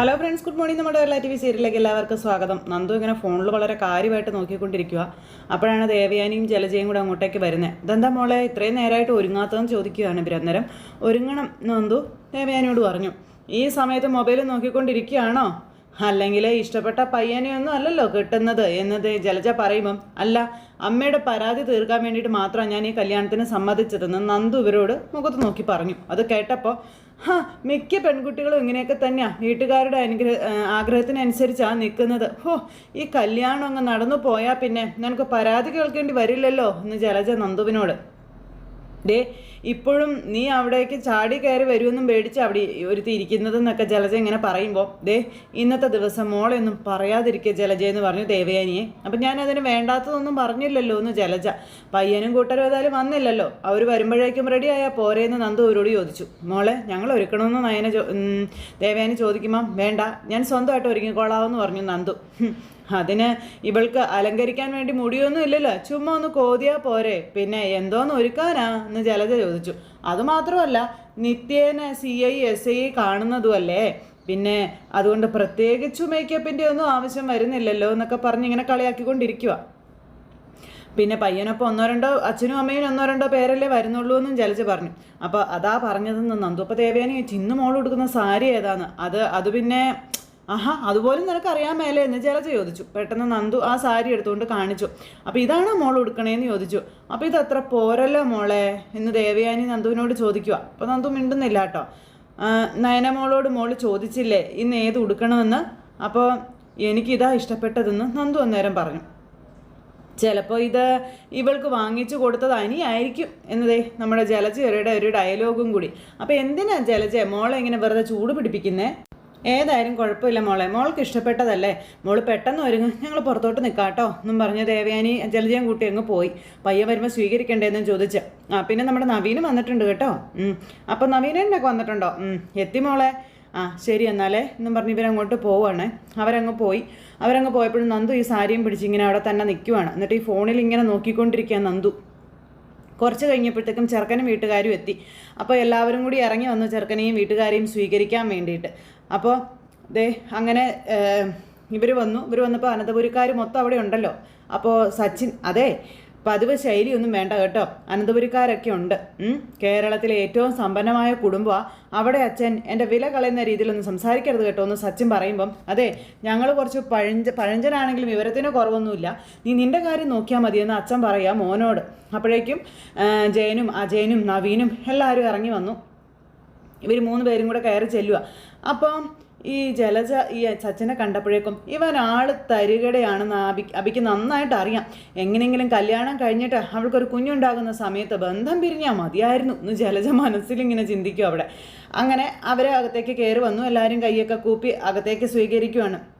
Hello friends good morning നമ്മുടെ എല്ലാ T V സീരിയലിലേക്ക് എല്ലാവർക്കും സ്വാഗതം. നന്ദു ഇങ്ങനെ ഫോണിൽ വളരെ കാര്യമായിട്ട് നോക്കിക്കൊണ്ടിരിക്കുക അപ്പോഴാണ് ദേവയാനിയും ജലജയും കൂടെ അങ്ങോട്ടേക്ക് വരുന്നത്. ഇതെന്താ മോളെ? ഇത്രയും നേരമായിട്ട് ഒരുങ്ങാത്തതെന്ന് ചോദിക്കുകയാണ് ഇവർ അന്നേരം ഒരുങ്ങണം നന്ദു. ദേവയാനിയോട് പറഞ്ഞു. ഈ സമയത്ത് മൊബൈൽ നോക്കിക്കൊണ്ടിരിക്കുകയാണോ? അല്ലെങ്കിൽ ഇഷ്ടപ്പെട്ട പയ്യനെയൊന്നും അല്ലല്ലോ കിട്ടുന്നത് എന്നത് ജലജ പറയുമ്പം അല്ല അമ്മയുടെ പരാതി തീർക്കാൻ വേണ്ടിയിട്ട് മാത്രമാണ് ഞാൻ ഈ കല്യാണത്തിന് സമ്മതിച്ചതെന്ന് നന്ദു ഇവരോട് മുഖത്ത് നോക്കി പറഞ്ഞു. അത് കേട്ടപ്പോൾ ഹാ മിക്ക പെൺകുട്ടികളും ഇങ്ങനെയൊക്കെ തന്നെയാണ് വീട്ടുകാരുടെ അനുഗ്രഹ ആഗ്രഹത്തിനനുസരിച്ചാണ് നിൽക്കുന്നത് ഹോ ഈ കല്യാണം അങ്ങ് നടന്നു പോയാൽ പിന്നെ നിനക്ക് പരാതി കേൾക്കേണ്ടി വരില്ലല്ലോ എന്ന് ജലജ നന്ദുവിനോട്. ഡേ ഇപ്പോഴും നീ അവിടേക്ക് ചാടി കയറി വരുമെന്നും പേടിച്ച് അവിടെ ഒരുത്തി ഇരിക്കുന്നതെന്നൊക്കെ ജലജ ഇങ്ങനെ പറയുമ്പോൾ ദേ ഇന്നത്തെ ദിവസം മോളെയൊന്നും പറയാതിരിക്കുക ജലജ എന്ന് പറഞ്ഞു ദേവയാനിയെ. അപ്പം ഞാൻ വേണ്ടാത്തതൊന്നും പറഞ്ഞില്ലല്ലോ എന്ന് ജലജ. പയ്യനും കൂട്ടരും ഏതായാലും വന്നില്ലല്ലോ. അവർ വരുമ്പോഴേക്കും റെഡി ആയാൽ പോരേന്ന് നന്ദു അവരോട് ചോദിച്ചു. മോളെ ഞങ്ങൾ ഒരുക്കണമെന്ന് നയന ദേവയാനി ചോദിക്കുമ്പം വേണ്ട. ഞാൻ സ്വന്തമായിട്ട് ഒരുങ്ങിക്കോളാമെന്ന് പറഞ്ഞു നന്ദു. അതിന് ഇവൾക്ക് അലങ്കരിക്കാൻ വേണ്ടി മുടിയൊന്നും ഇല്ലല്ലോ. ചുമ്മാ ഒന്ന് കോതിയാ പോരെ. പിന്നെ എന്തോന്ന് ഒരുക്കാനാ? എന്ന് ജലജ ചോദിച്ചു അതുമാത്രമല്ല നിത്യേന സി ഐ എസ് ഐ കാണുന്നതുമല്ലേ? പിന്നെ അതുകൊണ്ട് പ്രത്യേകിച്ചു മേക്കപ്പിന്റെ ഒന്നും ആവശ്യം വരുന്നില്ലല്ലോ എന്നൊക്കെ പറഞ്ഞ് ഇങ്ങനെ കളിയാക്കിക്കൊണ്ടിരിക്കുക പിന്നെ പയ്യനൊപ്പം ഒന്നോ രണ്ടോ അച്ഛനും അമ്മയും ഒന്നോ രണ്ടോ പേരല്ലേ വരുന്നുള്ളൂ എന്നും ജലജ പറഞ്ഞു. അപ്പോൾ അതാ പറഞ്ഞതെന്ന് നന്ദുപ്പ ദേവേനെ ചിന്നു മോൾ കൊടുക്കുന്ന സാരി ഏതാണ് അത് അത് പിന്നെ ആഹാ അതുപോലും നിനക്ക് അറിയാൻ മേലെ എന്ന് ജലജ ചോദിച്ചു. പെട്ടെന്ന് നന്ദു ആ സാരി എടുത്തുകൊണ്ട് കാണിച്ചു. അപ്പോൾ ഇതാണോ മോൾ ഉടുക്കണേന്ന് ചോദിച്ചു. അപ്പോൾ ഇത് അത്ര പോരല്ലോ മോളെ? എന്ന് ദേവയാനി നന്ദുവിനോട് ചോദിക്കുക അപ്പോൾ നന്ദു മിണ്ടുന്നില്ല കേട്ടോ. നയന മോളോട് മോൾ ചോദിച്ചില്ലേ ഇന്ന് ഏത് ഉടുക്കണമെന്ന്? അപ്പോൾ എനിക്കിതാ ഇഷ്ടപ്പെട്ടതെന്ന് നന്ദു അന്നേരം പറഞ്ഞു. ചിലപ്പോൾ ഇത് ഇവൾക്ക് വാങ്ങിച്ചു കൊടുത്തത് അനിയായിരിക്കും. എന്നതേ നമ്മുടെ ജലജയുടെ ഒരു ഡയലോഗും കൂടി. അപ്പോൾ എന്തിനാ ജലജ മോളെ ഇങ്ങനെ വെറുതെ ചൂട് പിടിപ്പിക്കുന്നേ? ഏതായാലും കുഴപ്പമില്ല മോളെ. മോൾക്ക് ഇഷ്ടപ്പെട്ടതല്ലേ? മോൾ പെട്ടെന്ന് ഒരുങ്ങ് ഞങ്ങൾ പുറത്തോട്ട് നിൽക്കാട്ടോ എന്നും പറഞ്ഞ് ദേവയാനി ജലജയം കൂട്ടി അങ്ങ് പോയി. പയ്യൻ വരുമ്പോൾ സ്വീകരിക്കണ്ടേന്നും ചോദിച്ച്. ആ പിന്നെ നമ്മുടെ നവീനും വന്നിട്ടുണ്ട് കേട്ടോ. ഉം. അപ്പം നവീനൊക്കെ വന്നിട്ടുണ്ടോ. എത്തി മോളെ. ആ ശരി എന്നാലേ. എന്നും പറഞ്ഞ് ഇവരങ്ങോട്ട് പോവാണ്. അവരങ്ങ് പോയി. അവരങ്ങ് പോയപ്പോഴും നന്ദു ഈ സാരിയും പിടിച്ച് ഇങ്ങനെ അവിടെ തന്നെ നിൽക്കുവാണ്. എന്നിട്ട് ഈ ഫോണിൽ ഇങ്ങനെ നോക്കിക്കൊണ്ടിരിക്കുക നന്ദു. കുറച്ച് കഴിഞ്ഞപ്പോഴത്തേക്കും ചെറുക്കനും വീട്ടുകാരും എത്തി. അപ്പോൾ എല്ലാവരും കൂടി ഇറങ്ങി വന്നു ചെറുക്കനെയും വീട്ടുകാരെയും സ്വീകരിക്കാൻ വേണ്ടിയിട്ട്. അപ്പോൾ ദേ അങ്ങനെ ഇവർ വന്നു. ഇവർ വന്നപ്പോൾ അനന്തപുരിക്കാർ മൊത്തം അവിടെ ഉണ്ടല്ലോ. അപ്പോൾ സച്ചിൻ അതെ പതിവ് ശൈലിയൊന്നും വേണ്ട കേട്ടോ. അനന്തപുരിക്കാരൊക്കെ ഉണ്ട്. കേരളത്തിലെ ഏറ്റവും സമ്പന്നമായ കുടുംബമാണ് അവിടെ അച്ഛൻ എന്റെ വില കളയുന്ന രീതിയിലൊന്നും സംസാരിക്കരുത് കേട്ടോ എന്ന് സച്ചിൻ പറയുമ്പം. അതെ ഞങ്ങൾ കുറച്ച് പഴഞ്ച പഴഞ്ചനാണെങ്കിലും വിവരത്തിന് കുറവൊന്നുമില്ല. നീ നിന്റെ കാര്യം നോക്കിയാൽ മതിയെന്ന് അച്ഛൻ പറയാം മോനോട്. അപ്പോഴേക്കും ജയനും അജയനും നവീനും എല്ലാവരും ഇറങ്ങി വന്നു. ഇവർ മൂന്ന് പേരും കൂടെ കയറി ചെല്ലുക അപ്പം ഈ ജലജ ഈ സച്ചിനെ കണ്ടപ്പോഴേക്കും ഇവൻ ആൾ തരികടയാണെന്ന് അബി അബിക്ക് നന്നായിട്ട് അറിയാം. എങ്ങനെയെങ്കിലും കല്യാണം കഴിഞ്ഞിട്ട് അവൾക്കൊരു കുഞ്ഞുണ്ടാകുന്ന സമയത്ത് ബന്ധം പിരിഞ്ഞാൽ മതിയായിരുന്നു. എന്ന് ജലജ മനസ്സിലിങ്ങനെ ചിന്തിക്കും അവിടെ. അങ്ങനെ അവരെ അകത്തേക്ക് കയറി വന്നു. എല്ലാവരും കൈയൊക്കെ കൂപ്പി അകത്തേക്ക് സ്വീകരിക്കുവാണ്.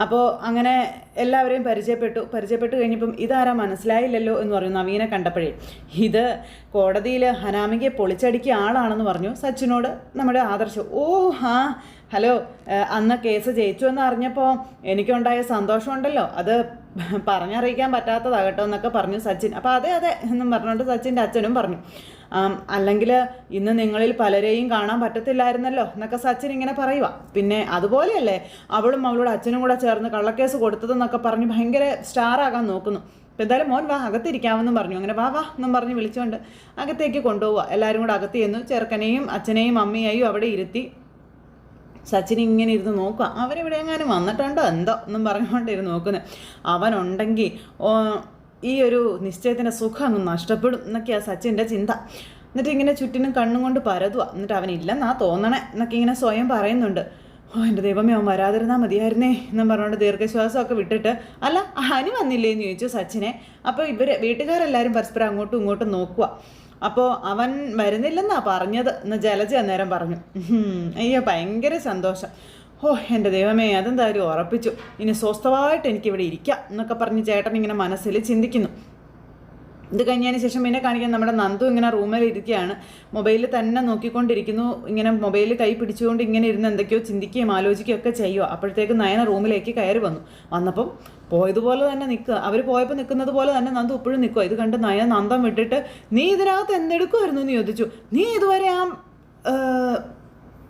അപ്പോൾ അങ്ങനെ എല്ലാവരെയും പരിചയപ്പെട്ടു. പരിചയപ്പെട്ട് കഴിഞ്ഞപ്പം ഇതാരാ മനസ്സിലായില്ലല്ലോ എന്ന് പറഞ്ഞു നവീനെ കണ്ടപ്പോഴേ. ഇത് കോടതിയിൽ ഹനാമികയെ പൊളിച്ചടിക്കിയ ആളാണെന്ന് പറഞ്ഞു സച്ചിനോട് നമ്മുടെ ആദർശം. ഓ ഹാ ഹലോ അന്ന് കേസ് ജയിച്ചു എന്ന് അറിഞ്ഞപ്പോൾ എനിക്കുണ്ടായ സന്തോഷമുണ്ടല്ലോ. അത് പറഞ്ഞറിയിക്കാൻ പറ്റാത്തതാകട്ടോ എന്നൊക്കെ പറഞ്ഞു സച്ചിൻ. അപ്പോൾ അതെ അതെ എന്നും പറഞ്ഞുകൊണ്ട് സച്ചിന്റെ അച്ഛനും പറഞ്ഞു. അല്ലെങ്കിൽ ഇന്ന് നിങ്ങളിൽ പലരെയും കാണാൻ പറ്റത്തില്ലായിരുന്നല്ലോ എന്നൊക്കെ സച്ചിൻ ഇങ്ങനെ പറയുക പിന്നെ അതുപോലെയല്ലേ അവളും അവളുടെ അച്ഛനും കൂടെ ചേർന്ന് കള്ളക്കേസ് കൊടുത്തതെന്നൊക്കെ പറഞ്ഞ് ഭയങ്കര സ്റ്റാറാകാൻ നോക്കുന്നു. അപ്പോൾ എന്തായാലും മോൻ വാ അകത്തിരിക്കാമെന്നും പറഞ്ഞു. അങ്ങനെ വാ വാ എന്നും പറഞ്ഞ് വിളിച്ചുകൊണ്ട് അകത്തേക്ക് കൊണ്ടുപോവുക എല്ലാവരും കൂടെ അകത്ത് ചെന്നു. ചെറുക്കനെയും അച്ഛനെയും അമ്മയെയും അവിടെ ഇരുത്തി സച്ചിൻ ഇങ്ങനെ ഇരുന്ന് നോക്കുക അവരെവിടെ എങ്ങാനും വന്നിട്ടുണ്ടോ? എന്തോ എന്നും പറഞ്ഞുകൊണ്ടിരുന്ന് നോക്കുന്നത് അവനുണ്ടെങ്കിൽ ഈ ഒരു നിശ്ചയത്തിന്റെ സുഖം അങ്ങ് നഷ്ടപ്പെടും എന്നൊക്കെയാണ് സച്ചിന്റെ ചിന്ത. എന്നിട്ട് ഇങ്ങനെ ചുറ്റിനും കണ്ണും കൊണ്ട് പരതുക എന്നിട്ട് അവനില്ലെന്നാ തോന്നണേ എന്നൊക്കെ ഇങ്ങനെ സ്വയം പറയുന്നുണ്ട്. ഓ എന്റെ ദൈവമേ അവൻ വരാതിരുന്നാൽ മതിയായിരുന്നേ എന്നും പറഞ്ഞുകൊണ്ട് ദീർഘശ്വാസമൊക്കെ വിട്ടിട്ട് അല്ല ഹനി വന്നില്ലേ എന്ന് ചോദിച്ചു സച്ചിനെ. അപ്പോൾ ഇവർ വീട്ടുകാരെല്ലാവരും പരസ്പരം അങ്ങോട്ടും ഇങ്ങോട്ടും നോക്കുക അപ്പോൾ അവൻ വരുന്നില്ലെന്നാ പറഞ്ഞത് എന്ന് ജലജ അന്നേരം പറഞ്ഞു. അയ്യോ ഭയങ്കര സന്തോഷം. ഓ എന്റെ ദൈവമേ അതെന്തായാലും ഉറപ്പിച്ചു? ഇനി സ്വസ്ഥമായിട്ട് എനിക്കിവിടെ ഇരിക്കാം എന്നൊക്കെ പറഞ്ഞ് ചേട്ടൻ ഇങ്ങനെ മനസ്സിൽ ചിന്തിക്കുന്നു. ഇത് കഴിഞ്ഞതിന് ശേഷം പിന്നെ കാണിക്കാൻ നമ്മുടെ നന്ദു ഇങ്ങനെ റൂമിൽ ഇരിക്കുകയാണ്. മൊബൈലിൽ തന്നെ നോക്കിക്കൊണ്ടിരിക്കുന്നു. ഇങ്ങനെ മൊബൈലിൽ കൈ പിടിച്ചുകൊണ്ട് ഇങ്ങനെ ഇരുന്ന് എന്തൊക്കെയോ ചിന്തിക്കുകയും ആലോചിക്കുകയും ഒക്കെ ചെയ്യുക അപ്പോഴത്തേക്ക് നയന റൂമിലേക്ക് കയറി വന്നു. വന്നപ്പം പോയതുപോലെ തന്നെ നിൽക്കുക. അവർ പോയപ്പോൾ നിൽക്കുന്നത് പോലെ തന്നെ നന്ദു ഇപ്പോഴും നിൽക്കുക. ഇത് കണ്ട് നയന നന്ദം വിട്ടിട്ട് നീ ഇതിനകത്ത് എന്തെടുക്കുമായിരുന്നു എന്ന് ചോദിച്ചു. നീ ഇതുവരെ ആ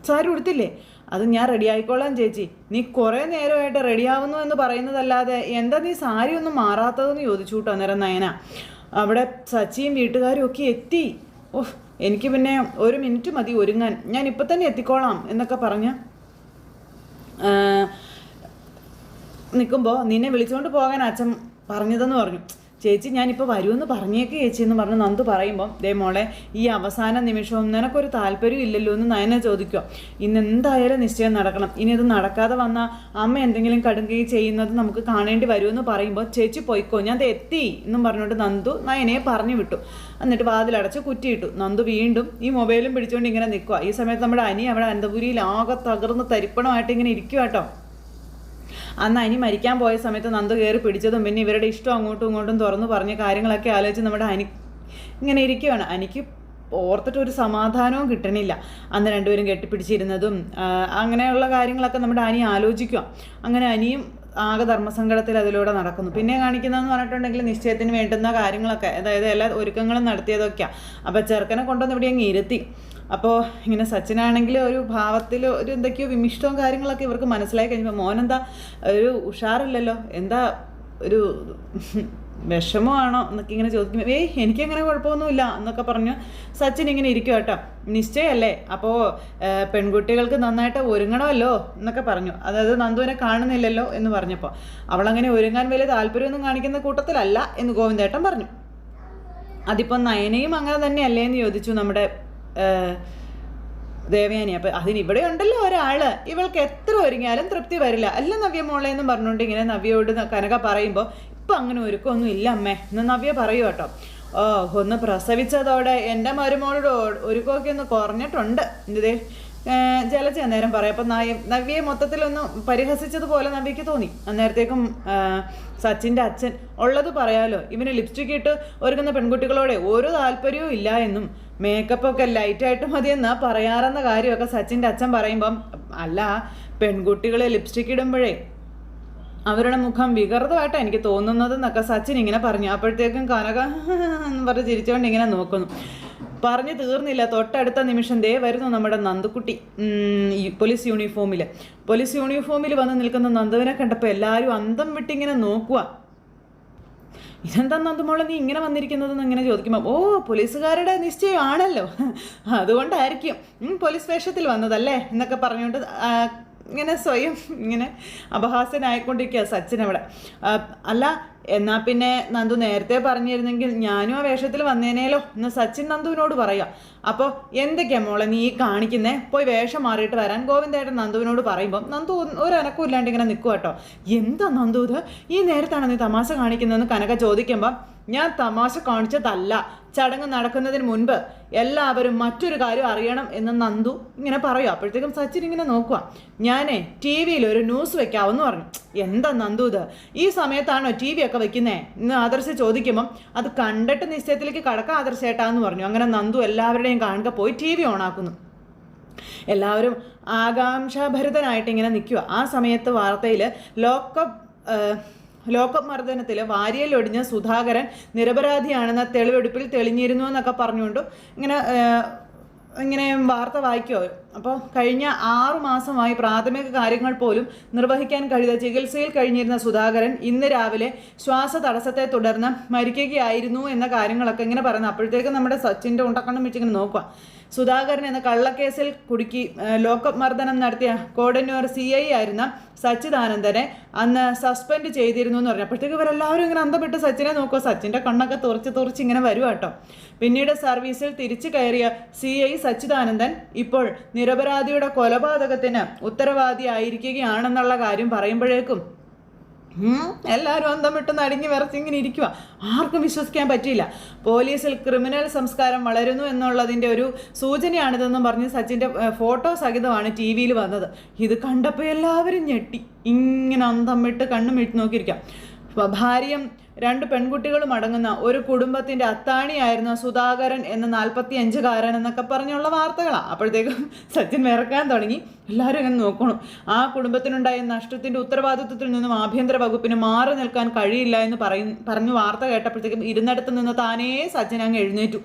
സാരി ഉടുത്തില്ലേ? അത് ഞാൻ റെഡി ആയിക്കോളാം ചേച്ചി. നീ കുറേ നേരമായിട്ട് റെഡിയാവുന്നു എന്ന് പറയുന്നതല്ലാതെ എന്താ നീ സാരി ഒന്നും മാറാത്തതെന്ന് ചോദിച്ചു കേട്ടോ അന്നേരം നയന. അവിടെ സച്ചിയും വീട്ടുകാരും ഒക്കെ എത്തി. ഓഹ് എനിക്ക് പിന്നെ ഒരു മിനിറ്റ് മതി ഒരുങ്ങാൻ. ഞാൻ ഇപ്പം തന്നെ എത്തിക്കോളാം എന്നൊക്കെ പറഞ്ഞ് നിൽക്കുമ്പോൾ നിന്നെ വിളിച്ചുകൊണ്ട് പോകാൻ അച്ഛൻ പറഞ്ഞതെന്ന് പറഞ്ഞു. ചേച്ചി ഞാനിപ്പോൾ വരുമെന്ന് പറഞ്ഞേക്ക് ചേച്ചി എന്ന് പറഞ്ഞ് നന്ദു പറയുമ്പോൾ ദേ മോളെ ഈ അവസാന നിമിഷവും നിനക്കൊരു താല്പര്യം ഇല്ലല്ലോ എന്ന് നയന ചോദിക്കുക. ഇന്ന് എന്തായാലും നിശ്ചയം നടക്കണം. ഇനി അത് നടക്കാതെ വന്നാൽ അമ്മ എന്തെങ്കിലും കടുങ്കൈ ചെയ്യുന്നത് നമുക്ക് കാണേണ്ടി വരുമെന്ന് പറയുമ്പോൾ ചേച്ചി പോയിക്കോ ഞാൻ അത് എത്തി എന്നും പറഞ്ഞുകൊണ്ട് നന്ദു നയനെ പറഞ്ഞു വിട്ടു. എന്നിട്ട് വാതിലടച്ച് കുറ്റിയിട്ടു. നന്ദു വീണ്ടും ഈ മൊബൈലും പിടിച്ചുകൊണ്ട് ഇങ്ങനെ നിൽക്കുക ഈ സമയത്ത് നമ്മുടെ അനി അവിടെ അനന്തപുരിയിൽ ആകെ തകർന്ന് തരിപ്പണമായിട്ട് ഇങ്ങനെ ഇരിക്കുക കേട്ടോ അന്ന് അനി മരിക്കാൻ പോയ സമയത്ത് നന്ദ കയറി പിടിച്ചതും പിന്നെ ഇവരുടെ ഇഷ്ടം അങ്ങോട്ടും ഇങ്ങോട്ടും തുറന്നു പറഞ്ഞ കാര്യങ്ങളൊക്കെ ആലോചിച്ച് നമ്മുടെ അനി ഇങ്ങനെ ഇരിക്കുകയാണ്. അനിക്ക് ഓർത്തിട്ട് ഒരു സമാധാനവും കിട്ടണില്ല. അന്ന് രണ്ടുപേരും കെട്ടിപ്പിടിച്ചിരുന്നതും അങ്ങനെയുള്ള കാര്യങ്ങളൊക്കെ നമ്മുടെ അനി ആലോചിക്കുക. അങ്ങനെ അനിയും ആകെ ധർമ്മസങ്കടത്തിൽ അതിലൂടെ നടക്കുന്നു. പിന്നെ കാണിക്കുന്നതെന്ന് പറഞ്ഞിട്ടുണ്ടെങ്കിൽ നിശ്ചയത്തിന് വേണ്ടുന്ന കാര്യങ്ങളൊക്കെ അതായത് എല്ലാ ഒരുക്കങ്ങളും നടത്തിയതൊക്കെയാണ് അപ്പോൾ ചെറുക്കനെ കൊണ്ടുവന്ന് ഇവിടെ അങ്ങ് ഇരുത്തി. അപ്പോൾ ഇങ്ങനെ സച്ചിനാണെങ്കിൽ ഒരു ഭാവത്തിൽ ഒരു എന്തൊക്കെയോ വിമിഷ്ടവും കാര്യങ്ങളൊക്കെ ഇവർക്ക് മനസ്സിലായി കഴിഞ്ഞപ്പോൾ മോനെന്താ ഒരു ഉഷാറില്ലല്ലോ എന്താ ഒരു വിഷമമാണോ എന്നൊക്കെ ഇങ്ങനെ ചോദിക്കുമ്പോൾ ഏയ് എനിക്കങ്ങനെ കുഴപ്പമൊന്നുമില്ല എന്നൊക്കെ പറഞ്ഞു സച്ചിൻ ഇങ്ങനെ ഇരിക്കും കേട്ടോ. നിശ്ചയമല്ലേ അപ്പോൾ പെൺകുട്ടികൾക്ക് നന്നായിട്ട് ഒരുങ്ങണമല്ലോ എന്നൊക്കെ പറഞ്ഞു. അതായത് നന്ദുവിനെ കാണുന്നില്ലല്ലോ എന്ന് പറഞ്ഞപ്പോൾ അവളങ്ങനെ ഒരുങ്ങാൻ വലിയ താല്പര്യമൊന്നും കാണിക്കുന്ന കൂട്ടത്തിലല്ല എന്ന് ഗോവിന്ദേട്ടൻ പറഞ്ഞു. അതിപ്പോൾ നയനയും അങ്ങനെ തന്നെയല്ലേ എന്ന് ചോദിച്ചു നമ്മുടെ ദേവയാനി അപ്പം അതിന് ഇവിടെ ഉണ്ടല്ലോ ഒരാൾ. ഇവൾക്ക് എത്ര ഒരുങ്ങിയാലും തൃപ്തി വരില്ല. അല്ല നവ്യ മോളെ എന്നും പറഞ്ഞുകൊണ്ട് ഇങ്ങനെ നവ്യയോട് കനക പറയുമ്പോൾ ഇപ്പം അങ്ങനെ ഒരുക്കമൊന്നും ഇല്ല അമ്മേ. എന്ന് നവ്യ പറയൂ കേട്ടോ. ഓ ഒന്ന് പ്രസവിച്ചതോടെ എന്റെ മരുമോളോട് ഒരുക്കമൊക്കെ ഒന്ന് കുറഞ്ഞിട്ടുണ്ട്. ഇതേ ജലജ അന്നേരം പറയാം. അപ്പം നയ നവ്യയെ മൊത്തത്തിലൊന്ന് പരിഹസിച്ചതുപോലെ നവ്യക്ക് തോന്നി. അന്നേരത്തേക്കും സച്ചിന്റെ അച്ഛൻ ഉള്ളത് പറയാലോ. ഇവന് ലിപ്സ്റ്റിക് ഇട്ട് ഒരുങ്ങുന്ന പെൺകുട്ടികളോടെ ഒരു താല്പര്യവും ഇല്ല എന്നും മേക്കപ്പ് ഒക്കെ ലൈറ്റായിട്ട് മതിയെന്നാ പറയാറെന്ന കാര്യമൊക്കെ സച്ചിന്റെ അച്ഛൻ പറയുമ്പം അല്ല പെൺകുട്ടികളെ ലിപ്സ്റ്റിക് ഇടുമ്പോഴേ അവരുടെ മുഖം വികൃതമായിട്ടാണ് എനിക്ക് തോന്നുന്നത് എന്നൊക്കെ സച്ചിൻ ഇങ്ങനെ പറഞ്ഞു. അപ്പോഴത്തേക്കും കനക എന്ന് പറഞ്ഞ് ചിരിച്ചുകൊണ്ട് ഇങ്ങനെ നോക്കുന്നു. പറഞ്ഞു തീർന്നില്ല. തൊട്ടടുത്ത നിമിഷം ദേ വരുന്നു നമ്മുടെ നന്ദുക്കുട്ടി. പോലീസ് യൂണിഫോമിൽ പോലീസ് യൂണിഫോമിൽ വന്ന് നിൽക്കുന്ന നന്ദുവിനെ കണ്ടപ്പോൾ എല്ലാവരും അന്തം വിട്ടിങ്ങനെ നോക്കുക ഇതെന്താ നന്ദുമോളെ നീ ഇങ്ങനെ വന്നിരിക്കുന്നതെന്ന് ഇങ്ങനെ ചോദിക്കുമ്പോൾ ഓ പോലീസുകാരുടെ നിശ്ചയമാണല്ലോ. അതുകൊണ്ടായിരിക്കും. ഉം, പോലീസ് വേഷത്തിൽ വന്നതല്ലേ എന്നൊക്കെ പറഞ്ഞുകൊണ്ട് ഇങ്ങനെ സ്വയം ഇങ്ങനെ അപഹാസ്യനായിക്കൊണ്ടിരിക്കുക സച്ചിൻ അവിടെ അല്ല എന്നാൽ പിന്നെ നന്ദു നേരത്തെ പറഞ്ഞിരുന്നെങ്കിൽ ഞാനും ആ വേഷത്തിൽ വന്നേനേലോ. എന്ന് സച്ചിൻ നന്ദുവിനോട് പറയാം. അപ്പോൾ എന്തൊക്കെയാ മോളെ നീ കാണിക്കുന്നേ? പോയി വേഷം മാറിയിട്ട് വരാൻ ഗോവിന്ദേട്ടൻ നന്ദുവിനോട് പറയുമ്പോൾ നന്ദു ഒരു അനക്കും ഇല്ലാണ്ട് ഇങ്ങനെ നിൽക്കുക കേട്ടോ എന്താ നന്ദു ഇത്? ഈ നേരത്താണ് നീ തമാശ കാണിക്കുന്നതെന്ന് കനക ചോദിക്കുമ്പോൾ ഞാൻ തമാശ കാണിച്ചതല്ല. ചടങ്ങ് നടക്കുന്നതിന് മുൻപ് എല്ലാവരും മറ്റൊരു കാര്യം അറിയണം എന്ന് നന്ദു ഇങ്ങനെ പറയും അപ്പോഴത്തേക്കും സച്ചിൻ ഇങ്ങനെ നോക്കുക ഞാനേ ടി വിയിൽ ഒരു ന്യൂസ് വെക്കാമെന്ന് പറഞ്ഞു. എന്താ നന്ദു ഇത്? ഈ സമയത്താണോ ടി വി ഒക്കെ വെക്കുന്നേ? എന്ന് ആദർശ ചോദിക്കുമ്പം അത് കണ്ടിട്ട് നിശ്ചയത്തിലേക്ക് കടക്കാം ആദർശേട്ടാന്ന് പറഞ്ഞു. അങ്ങനെ നന്ദു എല്ലാവരുടെയും കാണുക പോയി ടി വി ഓണാക്കുന്നു. എല്ലാവരും ആകാംക്ഷാഭരിതനായിട്ട് ഇങ്ങനെ നിൽക്കുക ആ സമയത്ത് വാർത്തയിൽ ലോക്കപ്പ് ലോക്കപ്പ് മർദ്ദനത്തിൽ വാരിയലൊടിഞ്ഞ സുധാകരൻ നിരപരാധിയാണെന്ന തെളിവെടുപ്പിൽ തെളിഞ്ഞിരുന്നു എന്നൊക്കെ പറഞ്ഞുകൊണ്ട് ഇങ്ങനെ ഇങ്ങനെ വാർത്ത വായിക്കുമോ അപ്പോൾ കഴിഞ്ഞ ആറു മാസമായി പ്രാഥമിക കാര്യങ്ങൾ പോലും നിർവഹിക്കാൻ കഴിയാതെ ചികിത്സയിൽ കഴിഞ്ഞിരുന്ന സുധാകരൻ ഇന്ന് രാവിലെ ശ്വാസ തടസ്സത്തെ തുടർന്ന് മരിക്കുകയായിരുന്നു എന്ന കാര്യങ്ങളൊക്കെ ഇങ്ങനെ പറയുന്നത്. അപ്പോഴത്തേക്കും നമ്മുടെ സച്ചിന്റെ ഉണ്ടക്കണ്ണം വെച്ചിങ്ങനെ നോക്കുക. സുധാകരൻ എന്ന കള്ളക്കേസിൽ കുടുക്കി ലോക്കപ്പ് മർദ്ദനം നടത്തിയ കോടന്നൂർ സി ഐ ആയിരുന്ന സച്ചിദാനന്ദനെ അന്ന് സസ്പെൻഡ് ചെയ്തിരുന്നു എന്ന് പറഞ്ഞു. അപ്പോഴത്തേക്ക് ഇവരെല്ലാവരും ഇങ്ങനെ അന്തപ്പെട്ട് സച്ചിനെ നോക്കുക. സച്ചിന്റെ കണ്ണൊക്കെ തുറച്ച് തുറച്ച് ഇങ്ങനെ വരുവാട്ടോ പിന്നീട് സർവീസിൽ തിരിച്ചു കയറിയ സി ഐ സച്ചിദാനന്ദൻ ഇപ്പോൾ നിരപരാധിയുടെ കൊലപാതകത്തിന് ഉത്തരവാദി ആയിരിക്കുകയാണെന്നുള്ള കാര്യം പറയുമ്പോഴേക്കും എല്ലാവരും അന്തം വിട്ട് നടുങ്ങി വിറച്ച് ഇങ്ങനെ ഇരിക്കുക ആർക്കും വിശ്വസിക്കാൻ പറ്റിയില്ല. പോലീസിൽ ക്രിമിനൽ സംസ്കാരം വളരുന്നു എന്നുള്ളതിന്റെ ഒരു സൂചനയാണിതെന്നും പറഞ്ഞ് സച്ചിന്റെ ഫോട്ടോ സഹിതമാണ് ടി വിയിൽ വന്നത്. ഇത് കണ്ടപ്പോൾ എല്ലാവരും ഞെട്ടി. ഇങ്ങനെ അന്തം വിട്ട് കണ്ണും വിട്ട് നോക്കിയിരിക്കാം. ഭാര്യം രണ്ട് പെൺകുട്ടികളും അടങ്ങുന്ന ഒരു കുടുംബത്തിന്റെ അത്താണിയായിരുന്ന സുധാകരൻ എന്ന നാൽപ്പത്തി അഞ്ചുകാരൻ എന്നൊക്കെ പറഞ്ഞുള്ള വാർത്തകളാണ് അപ്പോഴത്തേക്കും സച്ചിൻ വിറക്കാൻ തുടങ്ങി. എല്ലാവരും ഇങ്ങനെ നോക്കണം. ആ കുടുംബത്തിനുണ്ടായ നഷ്ടത്തിന്റെ ഉത്തരവാദിത്വത്തിൽ നിന്നും ആഭ്യന്തര വകുപ്പിന് മാറി നിൽക്കാൻ കഴിയില്ല എന്ന് പറയും പറഞ്ഞു വാർത്ത കേട്ടപ്പോഴത്തേക്കും ഇരുന്നിടത്ത് നിന്ന് താനേ സച്ചിൻ അങ്ങ് എഴുന്നേറ്റു.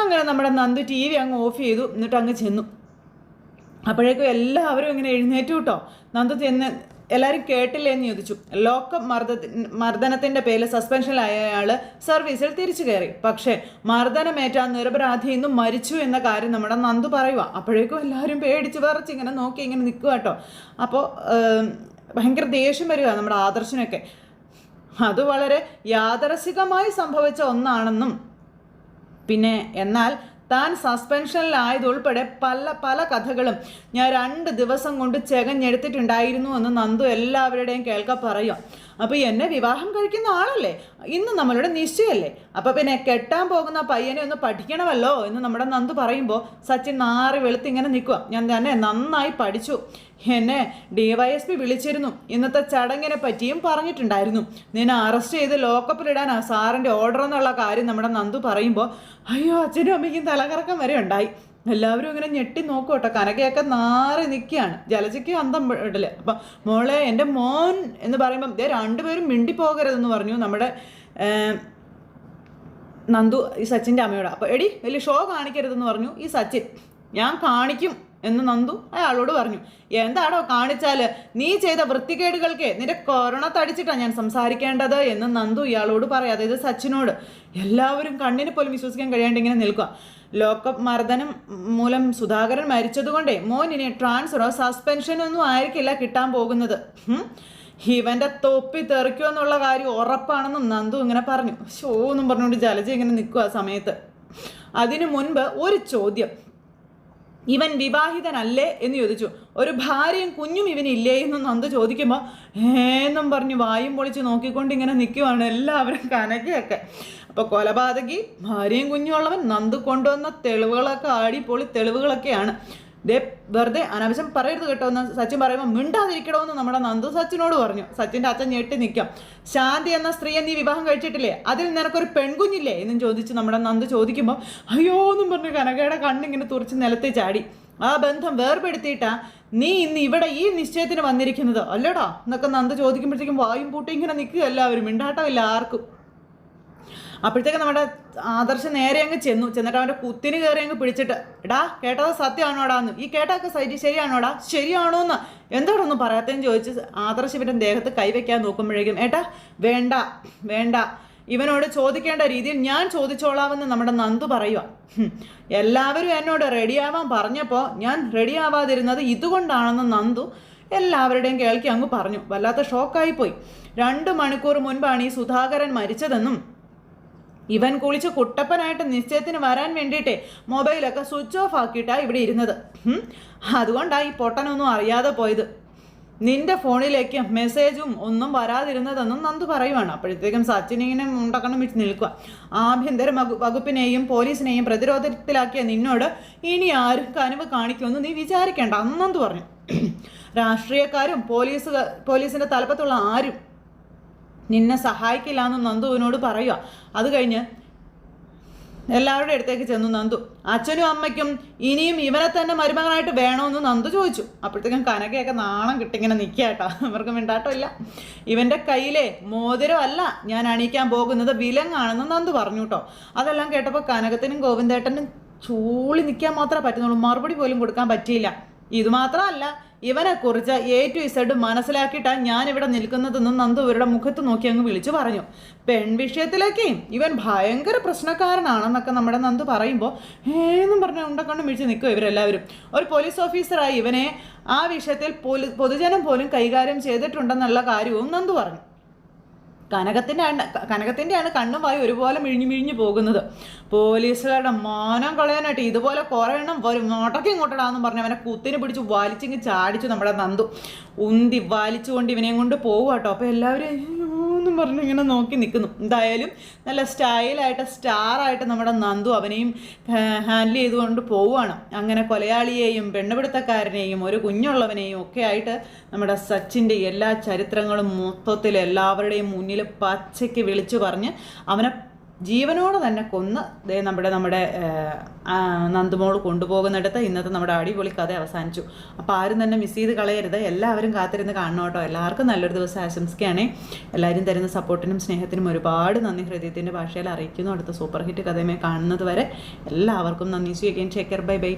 അങ്ങനെ നമ്മുടെ നന്ദു ടി വി അങ്ങ് ഓഫ് ചെയ്തു. എന്നിട്ട് അങ്ങ് ചെന്നു. അപ്പോഴേക്കും എല്ലാവരും ഇങ്ങനെ എഴുന്നേറ്റു കേട്ടോ. നന്ദു ചെന്ന് എല്ലാവരും കേട്ടില്ലേ എന്ന് ചോദിച്ചു. ലോക്കപ്പ് മർദ്ദ മർദ്ദനത്തിന്റെ പേരിൽ സസ്പെൻഷനിലായ അയാൾ സർവീസിൽ തിരിച്ചു കയറി. പക്ഷേ മർദ്ദനമേറ്റ നിരപരാധി ഇന്നും മരിച്ചു എന്ന കാര്യം നമ്മുടെ നന്ദു പറയുക അപ്പോഴേക്കും എല്ലാവരും പേടിച്ച് വിറച്ച് ഇങ്ങനെ നോക്കി ഇങ്ങനെ നിൽക്കുക കേട്ടോ. അപ്പോൾ ഭയങ്കര ദേഷ്യം വരിക നമ്മുടെ ആദർശനൊക്കെ. അത് വളരെ യാദർശികമായി സംഭവിച്ച ഒന്നാണെന്നും. പിന്നെ എന്നാൽ താൻ സസ്പെൻഷനിലായതുൾപ്പെടെ പല പല കഥകളും ഞാൻ രണ്ട് ദിവസം കൊണ്ട് ചെകഞ്ഞെടുത്തിട്ടുണ്ടായിരുന്നു എന്ന് നന്ദു എല്ലാവരുടെയും കേൾക്ക പറയാം. അപ്പോൾ എന്നെ വിവാഹം കഴിക്കുന്ന ആളല്ലേ? ഇന്ന് നമ്മളുടെ നിശ്ചയല്ലേ? അപ്പോൾ പിന്നെ കെട്ടാൻ പോകുന്ന പയ്യനെ ഒന്ന് പഠിക്കണമല്ലോ എന്ന് നമ്മുടെ നന്ദു പറയുമ്പോൾ സച്ചിൻ നാറി വെളുത്ത് ഇങ്ങനെ നിൽക്കുക ഞാൻ തന്നെ നന്നായി പഠിച്ചു. എന്നെ ഡിവൈഎസ്പി വിളിച്ചിരുന്നു. ഇന്നത്തെ ചടങ്ങിനെ പറ്റിയും പറഞ്ഞിട്ടുണ്ടായിരുന്നു. നിന്നെ അറസ്റ്റ് ചെയ്ത് ലോക്കപ്പിലിടാനാണ് സാറിന്റെ ഓർഡർ എന്നുള്ള കാര്യം നമ്മുടെ നന്ദു പറയുമ്പോൾ അയ്യോ അച്ഛനും അമ്മയ്ക്കും തലകറക്കം വരെ ഉണ്ടായി. എല്ലാവരും ഇങ്ങനെ ഞെട്ടി നോക്കും കേട്ടോ കനകയൊക്കെ നാറി നിൽക്കുകയാണ് ജലജയ്ക്ക് അന്തം ഇടൽ അപ്പം മോളെ എന്റെ മോൻ എന്ന് പറയുമ്പം ഇതേ രണ്ടുപേരും മിണ്ടിപ്പോകരുതെന്ന് പറഞ്ഞു നമ്മുടെ നന്ദു ഈ സച്ചിന്റെ അമ്മയോട്. അപ്പോൾ എടി വലിയ ഷോ കാണിക്കരുതെന്ന് പറഞ്ഞു ഈ സച്ചിൻ. ഞാൻ കാണിക്കും. എന്ന് നന്ദു അയാളോട് പറഞ്ഞു. എന്താണോ കാണിച്ചാൽ നീ ചെയ്ത വൃത്തികേടുകൾക്ക് നിന്റെ കൊറോണ തടിച്ചിട്ടാണ് ഞാൻ സംസാരിക്കേണ്ടത് എന്ന് നന്ദു ഇയാളോട് പറയാം. അതായത് സച്ചിനോട്. എല്ലാവരും കണ്ണിന് പോലും വിശ്വസിക്കാൻ കഴിയാണ്ട് ഇങ്ങനെ നിൽക്കുക ലോക്കപ്പ് മർദ്ദനം മൂലം സുധാകരൻ മരിച്ചതുകൊണ്ടേ മോൻ ഇനി ട്രാൻസ്ഫറോ സസ്പെൻഷനൊന്നും ആയിരിക്കില്ല കിട്ടാൻ പോകുന്നത്. ഇവന്റെ തൊപ്പി തെറിക്കുമോ എന്നുള്ള കാര്യം ഉറപ്പാണെന്നും നന്ദു ഇങ്ങനെ പറഞ്ഞു. ഷോ എന്നും പറഞ്ഞുകൊണ്ട് ജലജ ഇങ്ങനെ നിൽക്കുക ആ സമയത്ത്. അതിനു മുൻപ് ഒരു ചോദ്യം. ഇവൻ വിവാഹിതനല്ലേ എന്ന് ചോദിച്ചു. ഒരു ഭാര്യയും കുഞ്ഞും ഇവനില്ലേ എന്ന് നന്ദു ചോദിക്കുമ്പോൾ ഏന്നും പറഞ്ഞ് വായും പൊളിച്ച് നോക്കിക്കൊണ്ട് ഇങ്ങനെ നിൽക്കുവാണ് എല്ലാവരും കനകയൊക്കെ. അപ്പോൾ കൊലപാതകി ഭാര്യയും കുഞ്ഞുമുള്ളവൻ നന്ദു കൊണ്ടുവന്ന തെളിവുകളൊക്കെ ആടിപ്പൊളി തെളിവുകളൊക്കെയാണ്. ദേ വെറുതെ അനാവശ്യം പറയരുത് കേട്ടോ എന്ന് സച്ചിൻ പറയുമ്പോൾ മിണ്ടാതിരിക്കണമെന്ന് നമ്മുടെ നന്ദു സച്ചിനോട് പറഞ്ഞു. സച്ചിന്റെ അച്ഛൻ ഞെട്ടി നിൽക്കാം. ശാന്തി എന്ന സ്ത്രീയെ നീ വിവാഹം കഴിച്ചിട്ടില്ലേ? അതിൽ നിനക്കൊരു പെൺകുഞ്ഞില്ലേ? എന്നും ചോദിച്ച് നമ്മുടെ നന്ദു ചോദിക്കുമ്പോൾ അയ്യോ എന്നും പറഞ്ഞു കനകയുടെ കണ്ണിങ്ങനെ തുറച്ച് നിലത്തെ ചാടി. ആ ബന്ധം വേർപെടുത്തിയിട്ടാ നീ ഇന്ന് ഇവിടെ ഈ നിശ്ചയത്തിന് വന്നിരിക്കുന്നത്. അല്ലേടാ? എന്നൊക്കെ നന്ദു ചോദിക്കുമ്പോഴത്തേക്കും വായും പൂട്ടി ഇങ്ങനെ നിൽക്കുക എല്ലാവരും. മിണ്ടാട്ടമില്ല ആർക്കും. അപ്പോഴത്തേക്ക് നമ്മുടെ ആദർശം നേരെ അങ്ങ് ചെന്നു. ചെന്നിട്ട് അവന്റെ കുത്തിന് കയറി അങ്ങ് പിടിച്ചിട്ട് എടാ കേട്ടത് സത്യമാണോടാ? എന്ന്. ഈ കേട്ടൊക്കെ സൈറ്റ് ശരിയാണോടാ? ശരിയാണോ? എന്ന്. എന്തോടൊന്നും പറയാത്തതെന്ന് ചോദിച്ച് ആദർശം ഇവന്റെ ദേഹത്ത് കൈവയ്ക്കാൻ നോക്കുമ്പോഴേക്കും ഏട്ടാ വേണ്ട വേണ്ട. ഇവനോട് ചോദിക്കേണ്ട രീതിയിൽ ഞാൻ ചോദിച്ചോളാമെന്ന് നമ്മുടെ നന്ദു പറയുക എല്ലാവരും എന്നോട് റെഡിയാവാൻ പറഞ്ഞപ്പോൾ ഞാൻ റെഡിയാവാതിരുന്നത് ഇതുകൊണ്ടാണെന്ന് നന്ദു എല്ലാവരുടെയും കേൾക്കി അങ്ങ് പറഞ്ഞു. വല്ലാത്ത ഷോക്കായിപ്പോയി. രണ്ട് മണിക്കൂർ മുൻപാണ് ഈ സുധാകരൻ മരിച്ചതെന്നും ഇവൻ കുളിച്ച് കുട്ടപ്പനായിട്ട് നിശ്ചയത്തിന് വരാൻ വേണ്ടിയിട്ടേ മൊബൈലൊക്കെ സ്വിച്ച് ഓഫ് ആക്കിയിട്ടാണ് ഇവിടെ ഇരുന്നത്. അതുകൊണ്ടാണ് ഈ പൊട്ടനൊന്നും അറിയാതെ പോയത്. നിന്റെ ഫോണിലേക്ക് മെസ്സേജും ഒന്നും വരാതിരുന്നതെന്നും നന്ദു പറയുവാണ്. അപ്പോഴത്തേക്കും സച്ചിൻ ഇങ്ങനെ മുണ്ടക്കണം വെച്ച് നിൽക്കുക ആഭ്യന്തര വകുപ്പിനെയും പോലീസിനെയും പ്രതിരോധത്തിലാക്കിയ നിന്നോട് ഇനി ആരും കനിവ് കാണിക്കുമെന്ന് നീ വിചാരിക്കേണ്ട അന്നു പറഞ്ഞു. രാഷ്ട്രീയക്കാരും പോലീസ് പോലീസിന്റെ തലപ്പത്തുള്ള ആരും നിന്നെ സഹായിക്കില്ല എന്ന് നന്ദുവിനോട് പറയുക അത് കഴിഞ്ഞ് എല്ലാവരുടെ അടുത്തേക്ക് ചെന്നു നന്ദു. അച്ഛനും അമ്മയ്ക്കും ഇനിയും ഇവനെ തന്നെ മരുമകനായിട്ട് വേണമെന്ന് നന്ദു ചോദിച്ചു. അപ്പോഴത്തേക്കും കനകയൊക്കെ നാണം കിട്ടിങ്ങനെ നിൽക്കാട്ടോ കേട്ടോ. അവർക്ക് മിണ്ടാട്ടമില്ല ഇവന്റെ കയ്യിലെ മോതിരം അല്ല ഞാൻ അണിയിക്കാൻ പോകുന്നത് വിലങ്ങാണെന്ന് നന്ദു പറഞ്ഞു കേട്ടോ. അതെല്ലാം കേട്ടപ്പോൾ കനകത്തിനും ഗോവിന്ദേട്ടനും ചൂളി നിൽക്കാൻ മാത്രമേ പറ്റുന്നുള്ളൂ. മറുപടി പോലും കൊടുക്കാൻ പറ്റിയില്ല. ഇതുമാത്രമല്ല ഇവനെക്കുറിച്ച് എ ടു ഇസഡ് മനസ്സിലാക്കിയിട്ടാണ് ഞാൻ ഇവിടെ നിൽക്കുന്നതെന്നും നന്ദു ഇവരുടെ മുഖത്ത് നോക്കി അങ്ങ് വിളിച്ചു പറഞ്ഞു. പെൺ വിഷയത്തിലേക്ക് ഇവൻ ഭയങ്കര പ്രശ്നക്കാരനാണെന്നൊക്കെ നമ്മുടെ നന്ദു പറയുമ്പോൾ ഏന്നും പറഞ്ഞ ഉണ്ടക്കൊണ്ട് വിളിച്ച് നിൽക്കും ഇവരെല്ലാവരും. ഒരു പോലീസ് ഓഫീസറായി ഇവനെ ആ വിഷയത്തിൽ പൊതുജനം പോലും കൈകാര്യം ചെയ്തിട്ടുണ്ടെന്നുള്ള കാര്യവും നന്ദു പറഞ്ഞു. കനകത്തിന്റെ കനകത്തിന്റെയാണ് കണ്ണും വായും ഒരുപോലെ മിഴിഞ്ഞു മിഴിഞ്ഞു പോകുന്നത്. പോലീസുകാരുടെ മാനം കളയാനായിട്ട് ഇതുപോലെ കുറേ എണ്ണം വരും. നോട്ടൊക്കെ ഇങ്ങോട്ടടാന്ന് പറഞ്ഞ് അവനെ കുത്തിനെ പിടിച്ച് വലിച്ചിങ്ങ് ചാടിച്ചു നമ്മുടെ നന്ദു. ഉന്തി വലിച്ചുകൊണ്ട് ഇവനെയും കൊണ്ട് പോകുക കേട്ടോ അപ്പോൾ എല്ലാവരും എന്നും പറഞ്ഞ് ഇങ്ങനെ നോക്കി നിൽക്കുന്നു. എന്തായാലും നല്ല സ്റ്റൈലായിട്ട് സ്റ്റാറായിട്ട് നമ്മുടെ നന്ദു അവനെയും ഹാൻഡിൽ ചെയ്തുകൊണ്ട് പോവുകയാണ്. അങ്ങനെ കൊലയാളിയെയും പെണ്ണുപിടുത്തക്കാരനെയും ഒരു കുഞ്ഞുള്ളവനെയും ഒക്കെ ആയിട്ട് നമ്മുടെ സച്ചിന്റെ എല്ലാ ചരിത്രങ്ങളും മൊത്തത്തിൽ എല്ലാവരുടെയും മുന്നിൽ പച്ചയ്ക്ക് വിളിച്ചു പറഞ്ഞ് അവനെ ജീവനോടെ തന്നെ കൊന്ന് ദേ നമ്മുടെ നമ്മുടെ നന്ദുമോൾ കൊണ്ടുപോകുന്നിടത്ത് ഇന്നത്തെ നമ്മുടെ അടിപൊളി കഥ അവസാനിച്ചു. അപ്പോൾ ആരും തന്നെ മിസ് ചെയ്ത് കളയരുത്. എല്ലാവരും കാത്തിരുന്ന് കാണണം കേട്ടോ. എല്ലാവർക്കും നല്ലൊരു ദിവസം ആശംസിക്കുകയാണ്. എല്ലാവരും തരുന്ന സപ്പോർട്ടിനും സ്നേഹത്തിനും ഒരുപാട് നന്ദി. ഹൃദയത്തിന്റെ ഭാഷയിൽ അറിയിക്കുന്നു. അടുത്ത സൂപ്പർ ഹിറ്റ് കഥയുമായി കാണുന്നത് വരെ എല്ലാവർക്കും നന്ദി. സ്വീകരിക്കാൻ ചേക്കർ ബൈ ബൈ